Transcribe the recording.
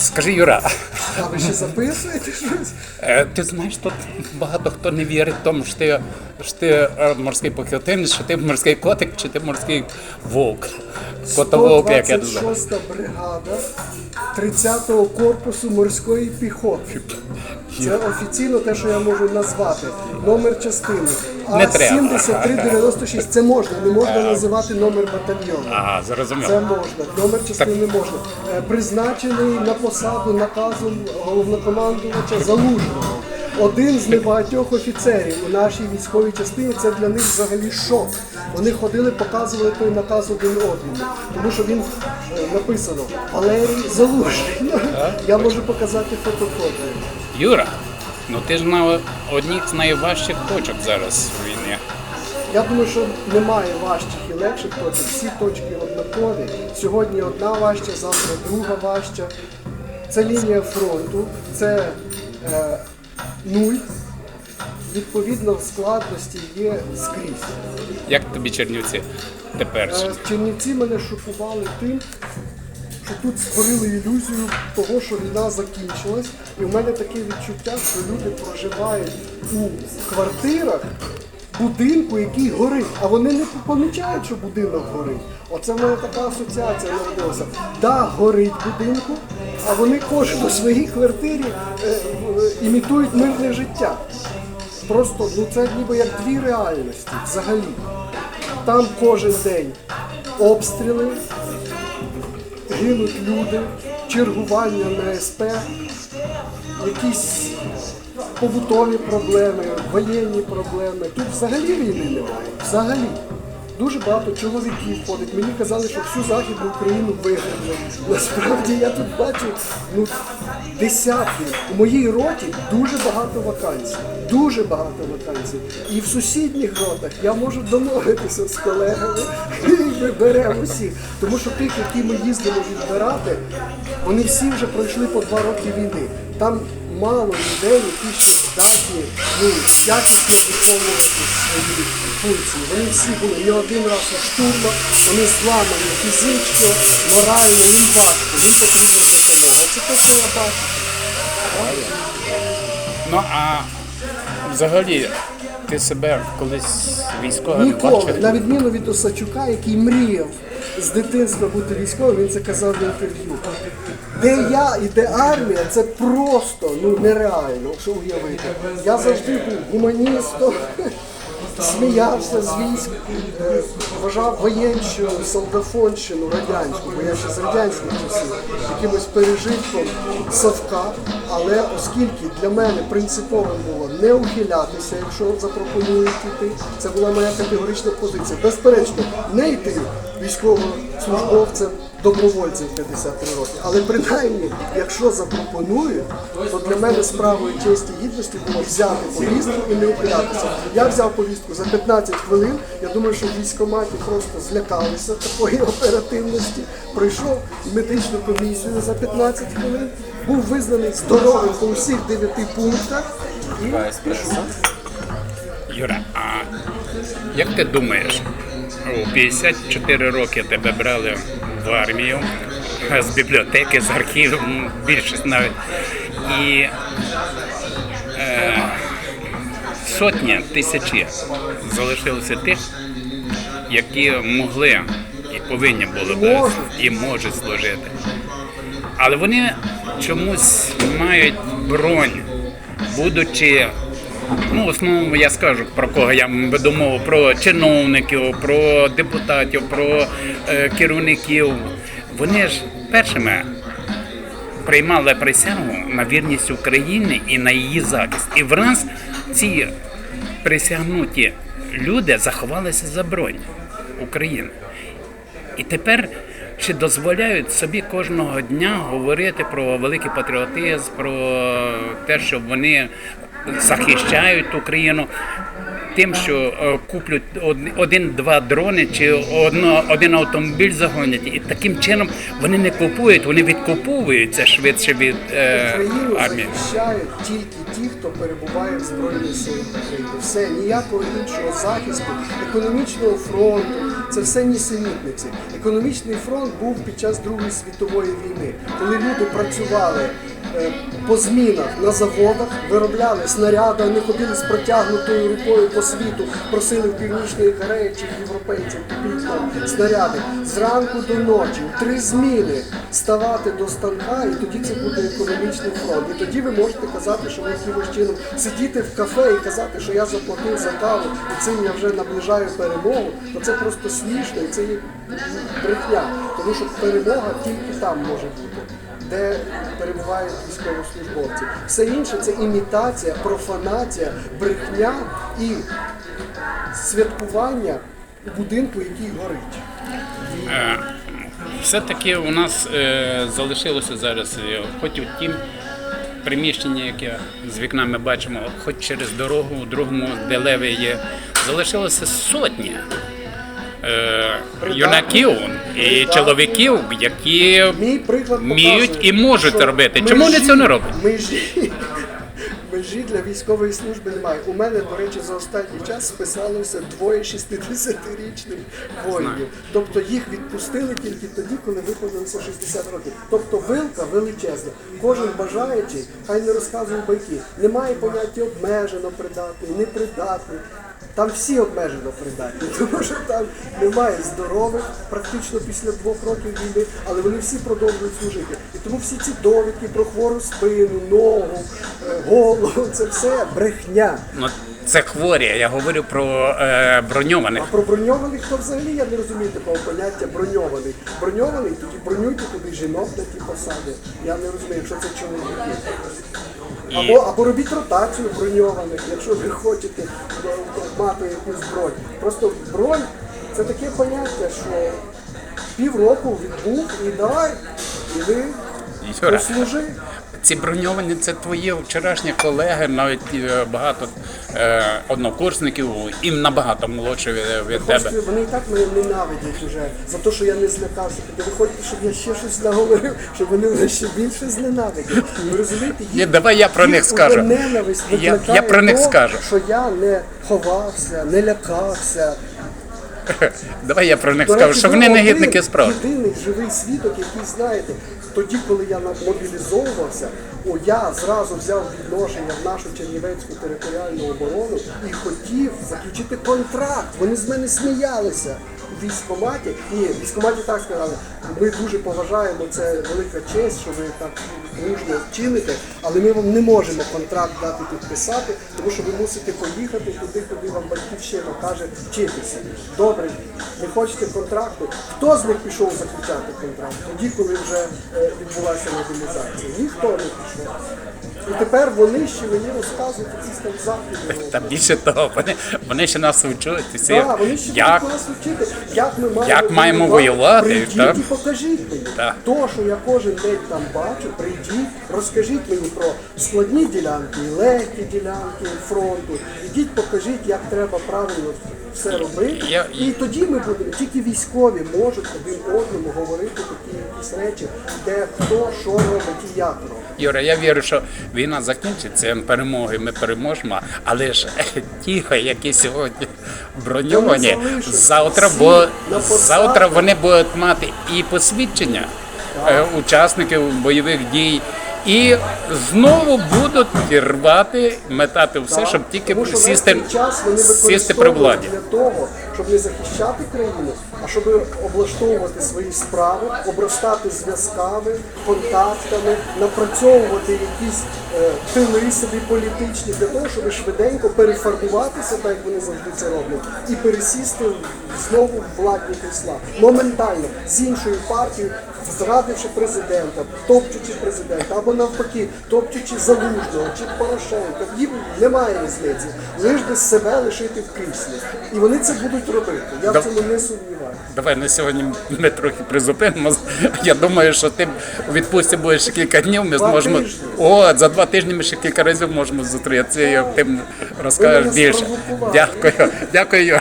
Скажи, Юра, А ви ще записуєте щось? е, ти знаєш, тут багато хто не вірить в тому, що ти, що ти е, морський похотинець, що ти морський котик, чи ти морський вовк. Котововк, як я називаю. 126 бригада 30-го корпусу морської піхоти. Це офіційно те, що я можу назвати. Номер частини. А Не треба. 7396 це можна, не можна називати номер батальйону. Ага, зрозумів. Це можна, номер частини можна. Е, Призначений на посаду наказом головнокомандувача Залужного. Один з небагатьох офіцерів у нашій військовій частині це для них взагалі шок. Вони ходили, показували той наказ один одному, тому що він е, написано Валерій Залужний. Я можу показати фотокопію. Юра, ну ти ж на одній з найважчих точок зараз в війні. Я думаю, що немає важчих і легших точок. Всі точки однакові. Сьогодні одна важча, завтра друга важча. Це лінія фронту, це е, нуль. Відповідно, в складності є скрізь. Як тобі Чернівці тепер? Е, Чернівці мене шокували тим, що тут створили ілюзію того, що війна закінчилась. І в мене таке відчуття, що люди проживають у квартирах будинку, який горить, а вони не помічають, що будинок горить. Оце в мене така асоціація народилася. Да, горить будинку, а вони кожен у своїй квартирі е, імітують мирне життя. Просто ну це ніби як дві реальності взагалі. Там кожен день обстріли, гинуть люди, чергування на СП, якісь побутові проблеми, воєнні проблеми. Тут взагалі війни немає. Взагалі. Дуже багато чоловіків ходить. Мені казали, що всю Західну Україну виграли. Насправді я тут бачу ну, десятки. У моїй роті дуже багато вакансій. Дуже багато вакансій. І в сусідніх ротах я можу домовитися з колегами і ми беремо всіх. Тому що тих, які ми їздимо відбирати, вони всі вже пройшли по два роки війни. Там мало людей, які ще здатні ну, якісно виконувати свої функції. Вони всі були не один раз у штурмах, вони зламані фізично, морально, їм важко, їм потрібна допомога. Це те, що я бачу. Ну а взагалі ти себе колись військовим Ніколи, бачив? на відміну від Осачука, який мріяв з дитинства бути військовим, він це казав в інтерв'ю. Де я і де армія, це просто ну нереально, що уявити. Я завжди був гуманістом, сміявся з військ, е, вважав воєнщину, солдафонщину радянську, бо я ще з радянських часів, якимось пережитком совка. Але оскільки для мене принциповим було не ухилятися, якщо запропонують йти, це була моя категорична позиція. Безперечно, не йти військовослужбовцем добровольцем 53 роки. Але принаймні, якщо запропонують, то для мене справою честі і гідності було взяти повістку і не ухилятися. Я взяв повістку за 15 хвилин. Я думаю, що в військкоматі просто злякалися такої оперативності. Пройшов медичну комісію за 15 хвилин, був визнаний здоровим по усіх 9 пунктах і пішов. Юра, а як ти думаєш, у 54 роки тебе брали в армію з бібліотеки, з архіву, м, більшість навіть. І е, сотні, тисячі залишилося тих, які могли і повинні були би і можуть служити. Але вони чомусь мають бронь, будучи. Ну, в основному я скажу про кого я веду мову, про чиновників, про депутатів, про е, керівників. Вони ж першими приймали присягу на вірність України і на її захист. І враз ці присягнуті люди заховалися за бронь України. І тепер чи дозволяють собі кожного дня говорити про великий патріотизм, про те, що вони захищають Україну тим, що е, куплять один-два дрони чи одно, один автомобіль загонять, і таким чином вони не купують, вони відкуповуються швидше від е, Україну армії. захищають тільки ті, хто перебуває в Збройних силах України. Все, ніякого іншого захисту, економічного фронту, це все нісенітниці. Економічний фронт був під час Другої світової війни, коли люди працювали по змінах на заводах, виробляли снаряди, вони ходили з протягнутою рукою по світу, просили в Північної Кореї чи європейців нам снаряди зранку до ночі, три зміни ставати до станка, і тоді це буде економічний фронт. І тоді ви можете казати, що ви якимось чином сидіти в кафе і казати, що я заплатив за каву, і цим я вже наближаю перемогу, то це просто смішно і це є брехня. Тому що перемога тільки там може бути. Де перебувають військовослужбовці. Все інше це імітація, профанація, брехня і святкування у будинку, який горить. Все-таки у нас е, залишилося зараз, е, хоч у тім приміщенні, яке з вікна ми бачимо, хоч через дорогу, у другому, де леве є, залишилося сотні. Е, юнаків і чоловіків, які вміють і можуть робити. Чому вони цього не роблять? Межі, межі для військової служби немає. У мене, до речі, за останній час списалося двоє 60-річних воїнів. Тобто їх відпустили тільки тоді, коли виповнилося 60 років. Тобто вилка величезна. Кожен бажаючий, хай не розказує байки. Немає поняття обмежено придатний, непридатний. Там всі обмежено придатні, тому що там немає здорових практично після двох років війни, але вони всі продовжують служити. І тому всі ці довідки про хвору спину, ногу, е, голову це все брехня. Ну, це хворі, я говорю про е, броньованих. А про броньованих то взагалі я не розумію такого поняття броньований. Броньований, тоді бронюйте туди жінок на ті посади. Я не розумію, якщо це чоловіки. Або, або робіть ротацію броньованих, якщо ви хочете е, мати якусь бронь. Просто бронь це таке поняття, що півроку відбув і давай, і ви послужи. Ці броньовані це твої вчорашні колеги, навіть е, багато е, однокурсників, і набагато молодші від, від тебе. Вони і так мене ненавидять уже за те, що я не злякався. Ви хочете, щоб я ще щось наговорив, щоб вони мене ще більше зненавидять. Ви розумієте, їх, давай я про них скажу. Ненависть Я- я про них то, скажу. Що я не ховався, не лякався. Давай я про них скажу, що вони негідники справи. Єдиний живий свідок, який знаєте, тоді, коли я мобілізовувався, о, я зразу взяв відношення в нашу Чернівецьку територіальну оборону і хотів заключити контракт. Вони з мене сміялися у військкоматі. Ні, в військкоматі так сказали. Ми дуже поважаємо, це велика честь, що ви так мужньо вчините, але ми вам не можемо контракт дати підписати, тому що ви мусите поїхати туди, куди вам батьківщина каже вчитися. Добре, не хочете контракту. Хто з них пішов заключати контракт? Тоді, коли вже е, відбулася мобілізація. Ніхто не пішов. І тепер вони ще мені розказують якісь там західні. Та більше того, вони, вони ще нас вчуть. Так, вони ще як, будуть нас вчити, як ми маємо, як маємо воювати, Прийдіть так? і покажіть мені. Так. То, що я кожен день там бачу, прийдіть, розкажіть мені про складні ділянки, легкі ділянки фронту. Ідіть, покажіть, як треба правильно все робити. Я- І тоді ми будемо, тільки військові можуть один одному говорити такі якісь речі, де хто що робить і як робить. Юра, я вірю, що війна закінчиться, перемоги ми переможемо, але ж ті, які сьогодні броньовані, завтра, бо завтра вони будуть мати і посвідчення е, учасників бойових дій. І знову будуть рвати, метати все, щоб тільки Тому що сісти, час вони сісти при владі. для того, щоб не захищати країну, а щоб облаштовувати свої справи, обростати зв'язками, контактами, напрацьовувати якісь е, тили собі політичні для того, щоб швиденько перефарбуватися, так як вони завжди це роблять, і пересісти знову в владні крісла. Моментально з іншою партією, зрадивши президента, топчучи президента, або навпаки, топчучи залужного чи Порошенка. Їм немає різниці. Лиш би себе лишити в кріслі. І вони це будуть робити. Я в цьому не сумніваюся. Давай на сьогодні ми трохи призупинимо. Я думаю, що ти у відпустці будеш ще кілька днів. Ми Два зможемо. тижні. О, за два тижні ми ще кілька разів можемо зустрітися і ти Ви розкажеш більше. Дякую, дякую.